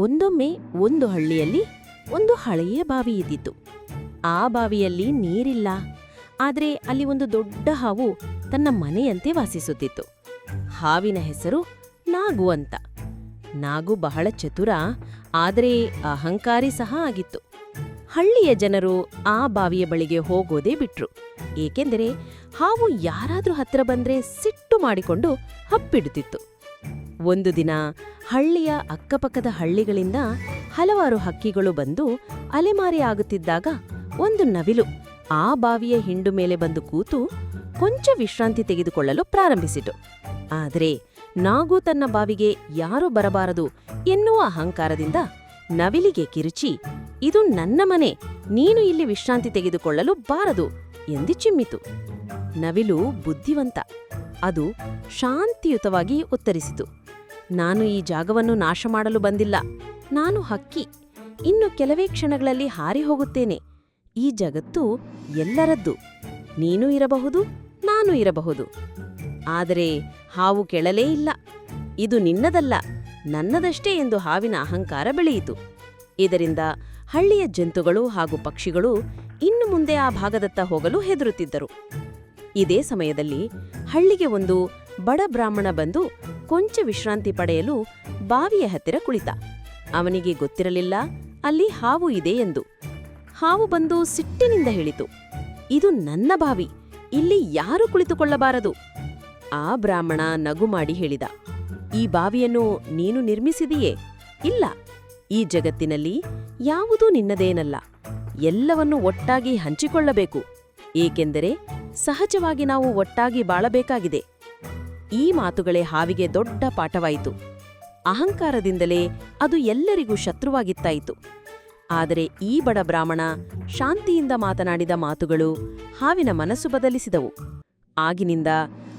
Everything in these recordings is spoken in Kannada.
ಒಂದೊಮ್ಮೆ ಒಂದು ಹಳ್ಳಿಯಲ್ಲಿ ಒಂದು ಹಳೆಯ ಬಾವಿ ಇದ್ದಿತ್ತು. ಆ ಬಾವಿಯಲ್ಲಿ ನೀರಿಲ್ಲ. ಆದರೆ ಅಲ್ಲಿ ಒಂದು ದೊಡ್ಡ ಹಾವು ತನ್ನ ಮನೆಯಂತೆ ವಾಸಿಸುತ್ತಿತ್ತು. ಹಾವಿನ ಹೆಸರು ನಾಗು ಅಂತ. ನಾಗು ಬಹಳ ಚತುರ, ಆದರೆ ಅಹಂಕಾರಿ ಸಹ ಆಗಿತ್ತು. ಹಳ್ಳಿಯ ಜನರು ಆ ಬಾವಿಯ ಬಳಿಗೆ ಹೋಗೋದೇ ಬಿಟ್ರು. ಏಕೆಂದರೆ ಹಾವು ಯಾರಾದರೂ ಹತ್ರ ಬಂದರೆ ಸಿಟ್ಟು ಮಾಡಿಕೊಂಡು ಹಪ್ಪಿಡುತ್ತಿತ್ತು. ಒಂದು ದಿನ ಹಳ್ಳಿಯ ಅಕ್ಕಪಕ್ಕದ ಹಳ್ಳಿಗಳಿಂದ ಹಲವಾರು ಹಕ್ಕಿಗಳು ಬಂದು ಅಲೆಮಾರಿ ಆಗುತ್ತಿದ್ದಾಗ ಒಂದು ನವಿಲು ಆ ಬಾವಿಯ ಹಿಂಡು ಮೇಲೆ ಬಂದು ಕೂತು ಕೊಂಚ ವಿಶ್ರಾಂತಿ ತೆಗೆದುಕೊಳ್ಳಲು ಪ್ರಾರಂಭಿಸಿತು. ಆದರೆ ನಾಗು ತನ್ನ ಬಾವಿಗೆ ಯಾರೂ ಬರಬಾರದು ಎನ್ನುವ ಅಹಂಕಾರದಿಂದ ನವಿಲಿಗೆ ಕಿರುಚಿ, ಇದು ನನ್ನ ಮನೆ, ನೀನು ಇಲ್ಲಿ ವಿಶ್ರಾಂತಿ ತೆಗೆದುಕೊಳ್ಳಲು ಬಾರದು ಎಂದು ಚಿಮ್ಮಿತು. ನವಿಲು ಬುದ್ಧಿವಂತ, ಅದು ಶಾಂತಿಯುತವಾಗಿ ಉತ್ತರಿಸಿತು. ನಾನು ಈ ಜಾಗವನ್ನು ನಾಶ ಮಾಡಲು ಬಂದಿಲ್ಲ. ನಾನು ಹಕ್ಕಿ. ಇನ್ನು ಕೆಲವೇ ಕ್ಷಣಗಳಲ್ಲಿ ಹಾರಿ ಹೋಗುತ್ತೇನೆ. ಈ ಜಗತ್ತು ಎಲ್ಲರದ್ದು. ನೀನು ಇರಬಹುದು, ನಾನು ಇರಬಹುದು. ಆದರೆ ಹಾವು ಕೆಳಲೇ ಇಲ್ಲ. ಇದು ನಿನ್ನದಲ್ಲ, ನನ್ನದಷ್ಟೇ ಎಂದು ಹಾವಿನ ಅಹಂಕಾರ ಬೆಳೆಯಿತು. ಇದರಿಂದ ಹಳ್ಳಿಯ ಜಂತುಗಳು ಹಾಗೂ ಪಕ್ಷಿಗಳು ಇನ್ನು ಮುಂದೆ ಆ ಭಾಗದತ್ತ ಹೋಗಲು ಹೆದರುತ್ತಿದ್ದರು. ಇದೇ ಸಮಯದಲ್ಲಿ ಹಳ್ಳಿಗೆ ಒಂದು ಬಡ ಬ್ರಾಹ್ಮಣ ಬಂದು ಕೊಂಚ ವಿಶ್ರಾಂತಿ ಪಡೆಯಲು ಬಾವಿಯ ಹತ್ತಿರ ಕುಳಿತ. ಅವನಿಗೆ ಗೊತ್ತಿರಲಿಲ್ಲ, ಅಲ್ಲಿ ಹಾವು ಇದೆ ಎಂದು. ಹಾವು ಬಂದು ಸಿಟ್ಟಿನಿಂದ ಹೇಳಿತು, ಇದು ನನ್ನ ಬಾವಿ, ಇಲ್ಲಿ ಯಾರೂ ಕುಳಿತುಕೊಳ್ಳಬಾರದು. ಆ ಬ್ರಾಹ್ಮಣ ನಗು ಮಾಡಿ ಹೇಳಿದ, ಈ ಬಾವಿಯನ್ನು ನೀನು ನಿರ್ಮಿಸಿದೆಯೇ? ಇಲ್ಲ, ಈ ಜಗತ್ತಿನಲ್ಲಿ ಯಾವುದೂ ನಿನ್ನದೇನಲ್ಲ, ಎಲ್ಲವನ್ನು ಒಟ್ಟಾಗಿ ಹಂಚಿಕೊಳ್ಳಬೇಕು, ಏಕೆಂದರೆ ಸಹಜವಾಗಿ ನಾವು ಒಟ್ಟಾಗಿ ಬಾಳಬೇಕಾಗಿದೆ. ಈ ಮಾತುಗಳೇ ಹಾವಿಗೆ ದೊಡ್ಡ ಪಾಠವಾಯಿತು. ಅಹಂಕಾರದಿಂದಲೇ ಅದು ಎಲ್ಲರಿಗೂ ಶತ್ರುವಾಗಿತ್ತಾಯಿತು. ಆದರೆ ಈ ಬಡ ಬ್ರಾಹ್ಮಣ ಶಾಂತಿಯಿಂದ ಮಾತನಾಡಿದ ಮಾತುಗಳು ಹಾವಿನ ಮನಸ್ಸು ಬದಲಿಸಿದವು. ಆಗಿನಿಂದ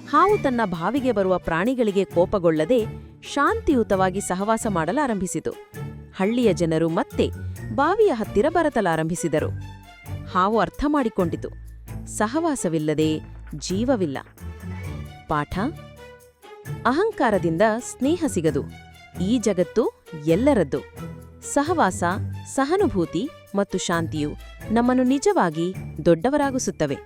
ಹಾವು ತನ್ನ ಬಾವಿಗೆ ಬರುವ ಪ್ರಾಣಿಗಳಿಗೆ ಕೋಪಗೊಳ್ಳದೆ ಶಾಂತಿಯುತವಾಗಿ ಸಹವಾಸ ಮಾಡಲಾರಂಭಿಸಿತು. ಹಳ್ಳಿಯ ಜನರು ಮತ್ತೆ ಬಾವಿಯ ಹತ್ತಿರ ಬರತಲಾರಂಭಿಸಿದರು. ಹಾವು ಅರ್ಥ ಮಾಡಿಕೊಂಡಿತು. ಸಹವಾಸವಿಲ್ಲದೆ ಜೀವವಿಲ್ಲ. ಪಾಠ ಅಹಂಕಾರದಿಂದ ಸ್ನೇಹ ಸಿಗದು. ಈ ಜಗತ್ತು ಎಲ್ಲರದ್ದು. ಸಹವಾಸ ಸಹಾನುಭೂತಿ ಮತ್ತು ಶಾಂತಿಯು ನಮ್ಮನ್ನು ನಿಜವಾಗಿ ದೊಡ್ಡವರಾಗಿಸುತ್ತವೆ.